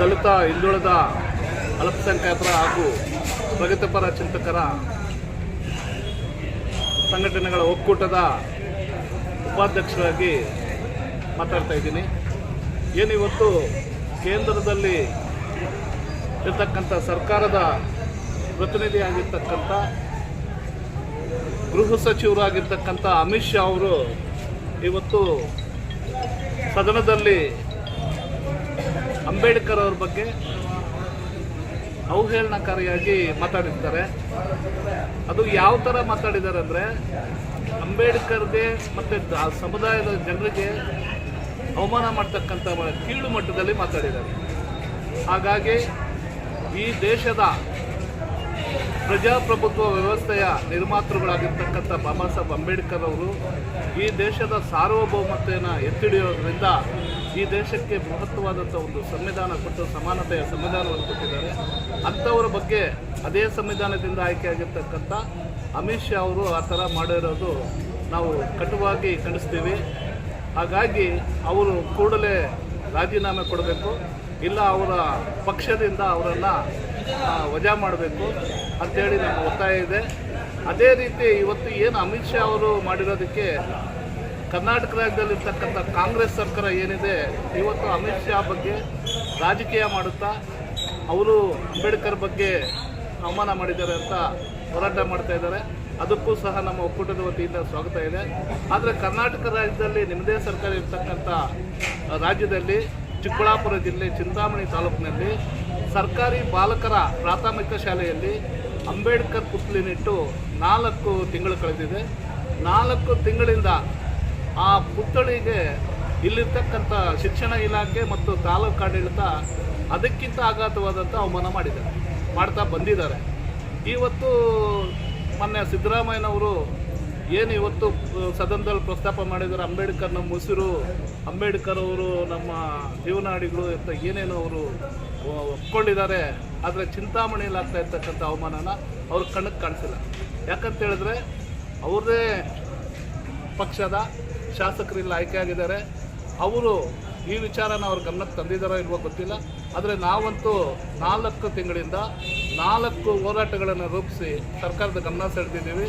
ದಲಿತ, ಹಿಂದುಳಿದ, ಅಲ್ಪಸಂಖ್ಯಾತರ ಹಾಗೂ ಪ್ರಗತಿಪರ ಚಿಂತಕರ ಸಂಘಟನೆಗಳ ಒಕ್ಕೂಟದ ಉಪಾಧ್ಯಕ್ಷರಾಗಿ ಮಾತಾಡ್ತಾ ಇದ್ದೀನಿ. ಏನಿವತ್ತು ಕೇಂದ್ರದಲ್ಲಿ ಇರ್ತಕ್ಕಂಥ ಸರ್ಕಾರದ ಪ್ರತಿನಿಧಿಯಾಗಿರ್ತಕ್ಕಂಥ ಗೃಹ ಸಚಿವರಾಗಿರ್ತಕ್ಕಂಥ ಅಮಿತ್ ಶಾ ಅವರು ಇವತ್ತು ಸದನದಲ್ಲಿ ಅಂಬೇಡ್ಕರ್ ಅವ್ರ ಬಗ್ಗೆ ಅವಹೇಳನಕಾರಿಯಾಗಿ ಮಾತಾಡಿರ್ತಾರೆ. ಅದು ಯಾವ ಥರ ಮಾತಾಡಿದ್ದಾರೆ ಅಂದರೆ ಅಂಬೇಡ್ಕರ್ಗೆ ಮತ್ತು ಆ ಸಮುದಾಯದ ಜನರಿಗೆ ಅವಮಾನ ಮಾಡ್ತಕ್ಕಂಥ ಕೀಳು ಮಟ್ಟದಲ್ಲಿ ಮಾತಾಡಿದ್ದಾರೆ. ಹಾಗಾಗಿ ಈ ದೇಶದ ಪ್ರಜಾಪ್ರಭುತ್ವ ವ್ಯವಸ್ಥೆಯ ನಿರ್ಮಾತೃಗಳಾಗಿರ್ತಕ್ಕಂಥ ಬಾಬಾ ಸಾಹೇಬ್ ಅಂಬೇಡ್ಕರ್ ಅವರು ಈ ದೇಶದ ಸಾರ್ವಭೌಮತೆಯನ್ನು ಎತ್ತಿಡಿಯೋದ್ರಿಂದ ಈ ದೇಶಕ್ಕೆ ಮಹತ್ವವಾದಂಥ ಒಂದು ಸಂವಿಧಾನ ಕೊಟ್ಟು, ಸಮಾನತೆಯ ಸಂವಿಧಾನವನ್ನು ಕೊಟ್ಟಿದ್ದಾರೆ. ಅಂಥವರ ಬಗ್ಗೆ ಅದೇ ಸಂವಿಧಾನದಿಂದ ಆಯ್ಕೆಯಾಗಿರ್ತಕ್ಕಂಥ ಅಮಿತ್ ಶಾ ಅವರು ಆ ಥರ ಮಾಡಿರೋದು ನಾವು ಕಟುವಾಗಿ ಖಂಡಿಸ್ತೀವಿ. ಹಾಗಾಗಿ ಅವರು ಕೂಡಲೇ ರಾಜೀನಾಮೆ ಕೊಡಬೇಕು. ಇಲ್ಲ ಅವರ ಪಕ್ಷದಿಂದ ಅವರನ್ನು ವಜಾ ಮಾಡಬೇಕು ಅಂತೇಳಿ ನಮ್ಮ ಒತ್ತಾಯ ಇದೆ. ಅದೇ ರೀತಿ ಇವತ್ತು ಏನು ಅಮಿತ್ ಶಾ ಅವರು ಮಾಡಿರೋದಕ್ಕೆ ಕರ್ನಾಟಕ ರಾಜ್ಯದಲ್ಲಿರ್ತಕ್ಕಂಥ ಕಾಂಗ್ರೆಸ್ ಸರ್ಕಾರ ಏನಿದೆ, ಇವತ್ತು ಅಮಿತ್ ಶಾ ಬಗ್ಗೆ ರಾಜಕೀಯ ಮಾಡುತ್ತಾ, ಅವರು ಅಂಬೇಡ್ಕರ್ ಬಗ್ಗೆ ಅವಮಾನ ಮಾಡಿದ್ದಾರೆ ಅಂತ ಹೋರಾಟ ಮಾಡ್ತಾ ಇದ್ದಾರೆ. ಅದಕ್ಕೂ ಸಹ ನಮ್ಮ ಒಕ್ಕೂಟದ ವತಿಯಿಂದ ಸ್ವಾಗತ ಇದೆ. ಆದರೆ ಕರ್ನಾಟಕ ರಾಜ್ಯದಲ್ಲಿ ನಿಮ್ಮದೇ ಸರ್ಕಾರ ಇರ್ತಕ್ಕಂಥ ರಾಜ್ಯದಲ್ಲಿ, ಚಿಕ್ಕಬಳ್ಳಾಪುರ ಜಿಲ್ಲೆ, ಚಿಂತಾಮಣಿ ತಾಲೂಕಿನಲ್ಲಿ ಸರ್ಕಾರಿ ಬಾಲಕರ ಪ್ರಾಥಮಿಕ ಶಾಲೆಯಲ್ಲಿ ಅಂಬೇಡ್ಕರ್ ಪುತ್ಲಿನಿಟ್ಟು ನಾಲ್ಕು ತಿಂಗಳು ಕಳೆದಿದೆ. ನಾಲ್ಕು ತಿಂಗಳಿಂದ ಆ ಪುತ್ಥಳಿಗೆ ಇಲ್ಲಿರ್ತಕ್ಕಂಥ ಶಿಕ್ಷಣ ಇಲಾಖೆ ಮತ್ತು ತಾಲೂಕು ಆಡಳಿತ ಅದಕ್ಕಿಂತ ಆಘಾತವಾದಂಥ ಅವಮಾನ ಮಾಡಿದ್ದಾರೆ ಮಾಡ್ತಾ ಬಂದಿದ್ದಾರೆ. ಇವತ್ತು ಮೊನ್ನೆ ಸಿದ್ದರಾಮಯ್ಯನವರು ಏನು ಇವತ್ತು ಸದನದಲ್ಲಿ ಪ್ರಸ್ತಾಪ ಮಾಡಿದ್ದಾರೆ, ಅಂಬೇಡ್ಕರ್ ನಮ್ಮ ಉಸಿರು, ಅಂಬೇಡ್ಕರ್ ಅವರು ನಮ್ಮ ಜೀವನಾಡಿಗಳು ಅಂತ ಏನೇನು ಅವರು ಒಪ್ಕೊಂಡಿದ್ದಾರೆ, ಆದರೆ ಚಿಂತಾಮಣಿಯಲ್ಲಿ ಆಗ್ತಾ ಇರ್ತಕ್ಕಂಥ ಅವಮಾನನ ಅವ್ರ ಕಣ್ಣಿಗೆ ಕಾಣಿಸಿಲ್ಲ. ಯಾಕಂತ ಹೇಳಿದ್ರೆ ಅವ್ರದೇ ಪಕ್ಷದ ಶಾಸಕರಿಲ್ಲ ಆಯ್ಕೆಯಾಗಿದ್ದಾರೆ. ಅವರು ಈ ವಿಚಾರನ ಅವ್ರ ಗಮನಕ್ಕೆ ತಂದಿದ್ದಾರೋ ಇಲ್ವೋ ಗೊತ್ತಿಲ್ಲ. ಆದರೆ ನಾವಂತೂ ನಾಲ್ಕು ತಿಂಗಳಿಂದ ನಾಲ್ಕು ಹೋರಾಟಗಳನ್ನು ರೂಪಿಸಿ ಸರ್ಕಾರದ ಗಮನ ಸೆಳೆದಿದ್ದೀವಿ.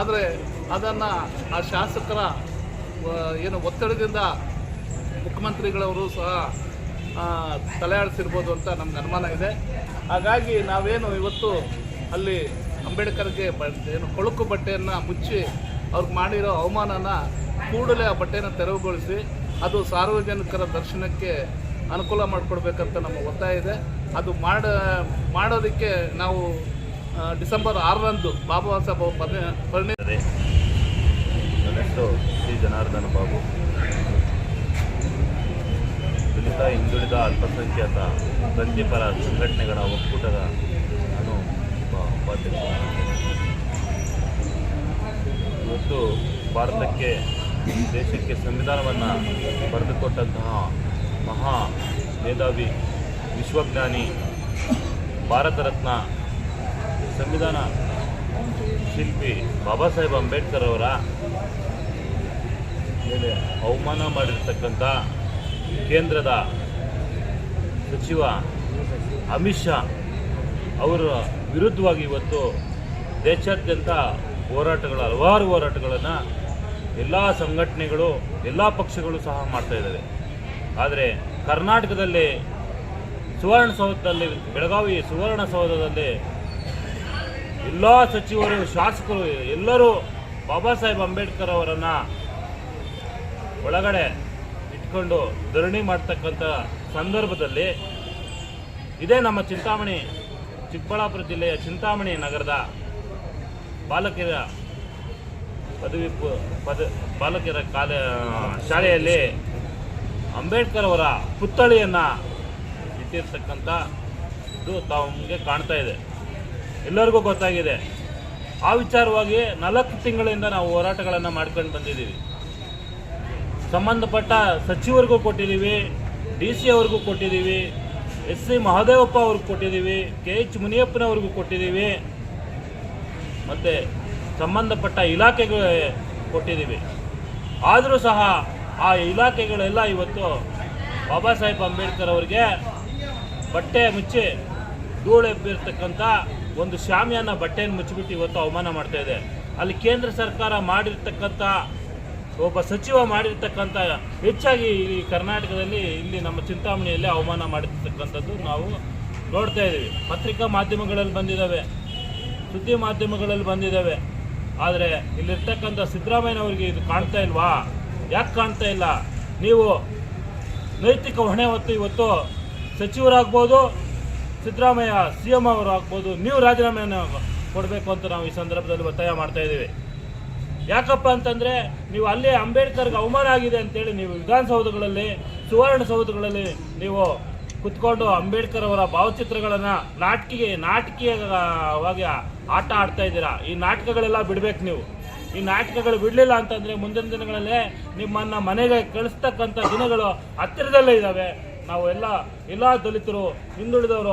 ಆದರೆ ಅದನ್ನು ಆ ಶಾಸಕರ ಏನು ಒತ್ತಡದಿಂದ ಮುಖ್ಯಮಂತ್ರಿಗಳವರು ಸಹ ತಲೆ ಆಡಿಸಿರ್ಬೋದು ಅಂತ ನಮ್ಗೆ ಅನುಮಾನ ಇದೆ. ಹಾಗಾಗಿ ನಾವೇನು ಇವತ್ತು ಅಲ್ಲಿ ಅಂಬೇಡ್ಕರ್ಗೆ ಬ, ಏನು ಕೊಳುಕು ಬಟ್ಟೆಯನ್ನು ಮುಚ್ಚಿ ಅವ್ರಿಗೆ ಮಾಡಿರೋ ಅವಮಾನನ ಕೂಡಲೇ ಆ ಬಟ್ಟೆಯನ್ನು ತೆರವುಗೊಳಿಸಿ ಅದು ಸಾರ್ವಜನಿಕರ ದರ್ಶನಕ್ಕೆ ಅನುಕೂಲ ಮಾಡಿಕೊಡ್ಬೇಕಂತ ನಮ್ಮ ಒತ್ತಾಯ ಇದೆ. ಅದು ಮಾಡ, ಮಾಡೋದಕ್ಕೆ ನಾವು ಡಿಸೆಂಬರ್ ಆರರಂದು ಬಾಬಾ ಸಾಹೇಬ್ ಪರ್ಣಿ ಪರ್ಣಿ ಇದೆ. ನನ್ನ ಶ್ರೀ ಜನಾರ್ದನ ಬಾಬು. ದಲಿತ ಹಿಂದುಳಿದ ಅಲ್ಪಸಂಖ್ಯಾತ ವೃತ್ತಿಪರ ಸಂಘಟನೆಗಳ ಒಕ್ಕೂಟದ ನಾನು ಉಪಾಧ್ಯಕ್ಷ ಇವತ್ತು ಭಾರತಕ್ಕೆ ದೇಶಕ್ಕೆ ಸಂವಿಧಾನವನ್ನು ಬರೆದುಕೊಟ್ಟಂತಹ ಮಹಾ ಮೇಧಾವಿ, ವಿಶ್ವಜ್ಞಾನಿ, ಭಾರತ ರತ್ನ, ಸಂವಿಧಾನ ಶಿಲ್ಪಿ ಬಾಬಾ ಸಾಹೇಬ್ ಅಂಬೇಡ್ಕರ್ ಅವರ ಮೇಲೆ ಅವಮಾನ ಮಾಡಿರ್ತಕ್ಕಂಥ ಕೇಂದ್ರದ ಸಚಿವ ಅಮಿತ್ ಶಾ ಅವರ ವಿರುದ್ಧವಾಗಿ ಇವತ್ತು ದೇಶಾದ್ಯಂತ ಹೋರಾಟಗಳು ಹಲವಾರು ಹೋರಾಟಗಳನ್ನು ಎಲ್ಲ ಸಂಘಟನೆಗಳು, ಎಲ್ಲ ಪಕ್ಷಗಳು ಸಹ ಮಾಡ್ತಾ ಇದ್ದಾವೆ. ಆದರೆ ಕರ್ನಾಟಕದಲ್ಲಿ ಸುವರ್ಣಸೌಧದಲ್ಲಿ ಬೆಳಗಾವಿ ಸುವರ್ಣಸೌಧದಲ್ಲಿ ಎಲ್ಲ ಸಚಿವರು, ಶಾಸಕರು, ಎಲ್ಲರೂ ಬಾಬಾ ಸಾಹೇಬ್ ಅಂಬೇಡ್ಕರ್ ಅವರನ್ನು ಒಳಗಡೆ ಇಟ್ಕೊಂಡು ಧರಣಿ ಮಾಡ್ತಕ್ಕಂಥ ಸಂದರ್ಭದಲ್ಲಿ ಇದೇ ನಮ್ಮ ಚಿಂತಾಮಣಿ ಚಿಕ್ಕಬಳ್ಳಾಪುರ ಜಿಲ್ಲೆಯ ಚಿಂತಾಮಣಿ ನಗರದ ಬಾಲಕಿಯರ ಪದವಿ ಪದ ಬಾಲಕಿಯರ ಕಾಲ ಶಾಲೆಯಲ್ಲಿ ಅಂಬೇಡ್ಕರ್ ಅವರ ಪುತ್ಥಳಿಯನ್ನು ಇಟ್ಟಿರ್ತಕ್ಕಂಥ ಇದು ತಮಗೆ ಕಾಣ್ತಾ ಇದೆ. ಎಲ್ಲರಿಗೂ ಗೊತ್ತಾಗಿದೆ. ಆ ವಿಚಾರವಾಗಿ ನಾಲ್ಕು ತಿಂಗಳಿಂದ ನಾವು ಹೋರಾಟಗಳನ್ನು ಮಾಡ್ಕೊಂಡು ಬಂದಿದ್ದೀವಿ. ಸಂಬಂಧಪಟ್ಟ ಸಚಿವರಿಗೂ ಕೊಟ್ಟಿದ್ದೀವಿ ಡಿ ಸಿ ಅವ್ರಿಗೂ ಕೊಟ್ಟಿದ್ದೀವಿ ಎಸ್ ಸಿ ಮಹದೇವಪ್ಪ ಅವ್ರಿಗೆ ಕೊಟ್ಟಿದ್ದೀವಿ ಕೆ ಎಚ್ ಮುನಿಯಪ್ಪನವ್ರಿಗೂ ಕೊಟ್ಟಿದ್ದೀವಿ. ಮತ್ತು ಸಂಬಂಧಪಟ್ಟ ಇಲಾಖೆಗಳೇ ಕೊಟ್ಟಿದ್ದೀವಿ. ಆದರೂ ಸಹ ಆ ಇಲಾಖೆಗಳೆಲ್ಲ ಇವತ್ತು ಬಾಬಾ ಸಾಹೇಬ್ ಅಂಬೇಡ್ಕರ್ ಅವರಿಗೆ ಬಟ್ಟೆ ಮುಚ್ಚಿ ಧೂಳೆಬ್ಬಿರ್ತಕ್ಕಂಥ ಒಂದು ಶಾಮಿಯಾನ ಬಟ್ಟೆಯನ್ನು ಮುಚ್ಚಿಬಿಟ್ಟು ಇವತ್ತು ಅವಮಾನ ಮಾಡ್ತಾ ಇದೆ. ಅಲ್ಲಿ ಕೇಂದ್ರ ಸರ್ಕಾರ ಮಾಡಿರ್ತಕ್ಕಂಥ, ಒಬ್ಬ ಸಚಿವ ಮಾಡಿರ್ತಕ್ಕಂಥ, ಹೆಚ್ಚಾಗಿ ಈ ಕರ್ನಾಟಕದಲ್ಲಿ ಇಲ್ಲಿ ನಮ್ಮ ಚಿಂತಾಮಣಿಯಲ್ಲಿ ಅವಮಾನ ಮಾಡಿರ್ತಕ್ಕಂಥದ್ದು ನಾವು ನೋಡ್ತಾ ಇದ್ದೀವಿ. ಪತ್ರಿಕಾ ಮಾಧ್ಯಮಗಳಲ್ಲಿ ಬಂದಿದ್ದಾವೆ, ಸುದ್ದಿ ಮಾಧ್ಯಮಗಳಲ್ಲಿ ಬಂದಿದ್ದಾವೆ. ಆದರೆ ಇಲ್ಲಿರ್ತಕ್ಕಂಥ ಸಿದ್ದರಾಮಯ್ಯನವರಿಗೆ ಇದು ಕಾಣ್ತಾ ಇಲ್ವಾ? ಯಾಕೆ ಕಾಣ್ತಾ ಇಲ್ಲ? ನೀವು ನೈತಿಕ ಹೊಣೆ ಹೊತ್ತು ಇವತ್ತು ಸಚಿವರಾಗ್ಬೋದು, ಸಿದ್ದರಾಮಯ್ಯ ಸಿ ಎಂ ಅವರು ಆಗ್ಬೋದು, ನೀವು ರಾಜೀನಾಮೆಯನ್ನು ಕೊಡಬೇಕು ಅಂತ ನಾವು ಈ ಸಂದರ್ಭದಲ್ಲಿ ಒತ್ತಾಯ ಮಾಡ್ತಾ ಇದ್ದೀವಿ. ಯಾಕಪ್ಪ ಅಂತಂದರೆ ನೀವು ಅಲ್ಲೇ ಅಂಬೇಡ್ಕರ್ಗೆ ಅವಮಾನ ಆಗಿದೆ ಅಂತೇಳಿ ನೀವು ವಿಧಾನಸೌಧಗಳಲ್ಲಿ ಸುವರ್ಣಸೌಧಗಳಲ್ಲಿ ನೀವು ಕುತ್ಕೊಂಡು ಅಂಬೇಡ್ಕರ್ ಅವರ ಭಾವಚಿತ್ರಗಳನ್ನು ನಾಟಕಿಗೆ ನಾಟಕೀಯವಾಗಿ ಆಟ ಆಡ್ತಾ ಇದ್ದೀರಾ? ಈ ನಾಟಕಗಳೆಲ್ಲ ಬಿಡ್ಬೇಕು ನೀವು. ಈ ನಾಟಕಗಳು ಬಿಡಲಿಲ್ಲ ಅಂತಂದರೆ ಮುಂದಿನ ದಿನಗಳಲ್ಲಿ ನಿಮ್ಮನ್ನು ಮನೆಗೆ ಕಳಿಸ್ತಕ್ಕಂಥ ದಿನಗಳು ಹತ್ತಿರದಲ್ಲೇ ಇದ್ದಾವೆ ನಾವು ಎಲ್ಲ ಎಲ್ಲ ದಲಿತರು, ಹಿಂದುಳಿದವರು